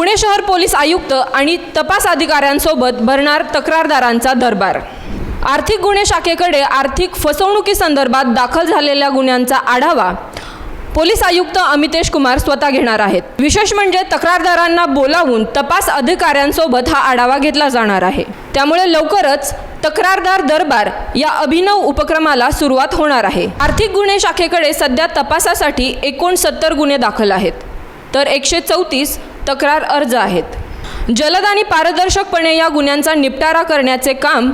पुणे शहर पोलीस आयुक्त आणि तपास अधिकाऱ्यांसोबत भरणार तक्रारदारांचा दरबार. आर्थिक गुन्हे शाखेकडे आर्थिक फसवणुकीसंदर्भात दाखल झालेल्या गुन्ह्यांचा आढावा पोलीस आयुक्त अमितेश कुमार स्वतः घेणार आहेत. विशेष म्हणजे तक्रारदारांना बोलावून तपास अधिकाऱ्यांसोबत हा आढावा घेतला जाणार आहे. त्यामुळे लवकरच तक्रारदार दरबार या अभिनव उपक्रमाला सुरुवात होणार आहे. आर्थिक गुन्हे शाखेकडे सध्या तपासासाठी एकोणसत्तर गुन्हे दाखल आहेत. तर एकशे चौतीस तक्रार अर्ज आहेत. जलद आणि पारदर्शकपणे या गुन्ह्यांचा निपटारा करण्याचे काम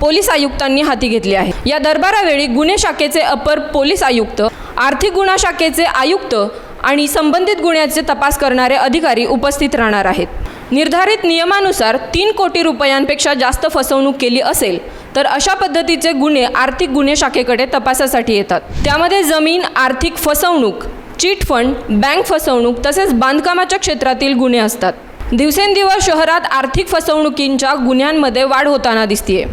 पोलीस आयुक्तांनी हाती घेतले आहे. या दरबारावेळी गुन्हे शाखेचे अपर पोलीस आयुक्त आर्थिक गुन्हा शाखेचे आयुक्त आणि संबंधित गुन्ह्याचे तपास करणारे अधिकारी उपस्थित राहणार आहेत. निर्धारित नियमानुसार तीन कोटी रुपयांपेक्षा जास्त फसवणूक केली असेल तर अशा पद्धतीचे गुन्हे आर्थिक गुन्हे शाखेकडे तपासासाठी येतात. त्यामध्ये जमीन आर्थिक फसवणूक चिट फंड बँक फसवणूक तसेच बांधकामाच्या क्षेत्रातील गुन्हे असतात. दिवसेंदिवस शहरात आर्थिक फसवणुकींच्या गुन्ह्यांमध्ये वाढ होताना दिसतीये.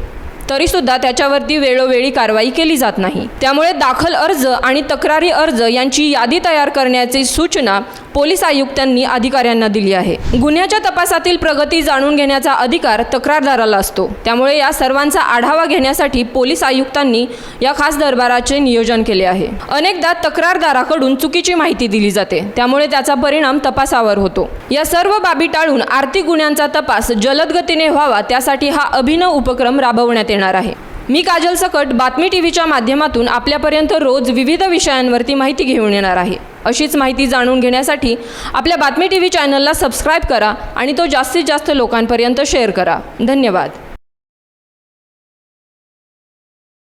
तरीसुद्धा त्याच्यावरती वेळोवेळी कारवाई केली जात नाही. त्यामुळे दाखल अर्ज आणि तक्रारी अर्ज यांची यादी तयार करण्याची सूचना पोलीस आयुक्तांनी अधिकाऱ्यांना दिली आहे. गुन्ह्याच्या तपासातील प्रगती जाणून घेण्याचा अधिकार तक्रारदाराला असतो. त्यामुळे या सर्वांचा आढावा घेण्यासाठी पोलीस आयुक्तांनी या खास दरबाराचे नियोजन केले आहे. अनेकदा तक्रारदाराकडून चुकीची माहिती दिली जाते. त्यामुळे त्याचा परिणाम तपासावर होतो. या सर्व बाबी टाळून आर्थिक गुन्ह्यांचा तपास जलद गतीने व्हावा त्यासाठी हा अभिनव उपक्रम राबवण्यात येणार आहे. मी काजल सकट बातमी टी व्हीच्या माध्यमातून आपल्यापर्यंत रोज विविध विषयांवरती माहिती घेऊन येणार आहे. अशीच माहिती जाणून घेण्यासाठी आपल्या बातमी टी व्ही चॅनलला सबस्क्राईब करा आणि तो जास्तीत जास्त लोकांपर्यंत शेअर करा. धन्यवाद.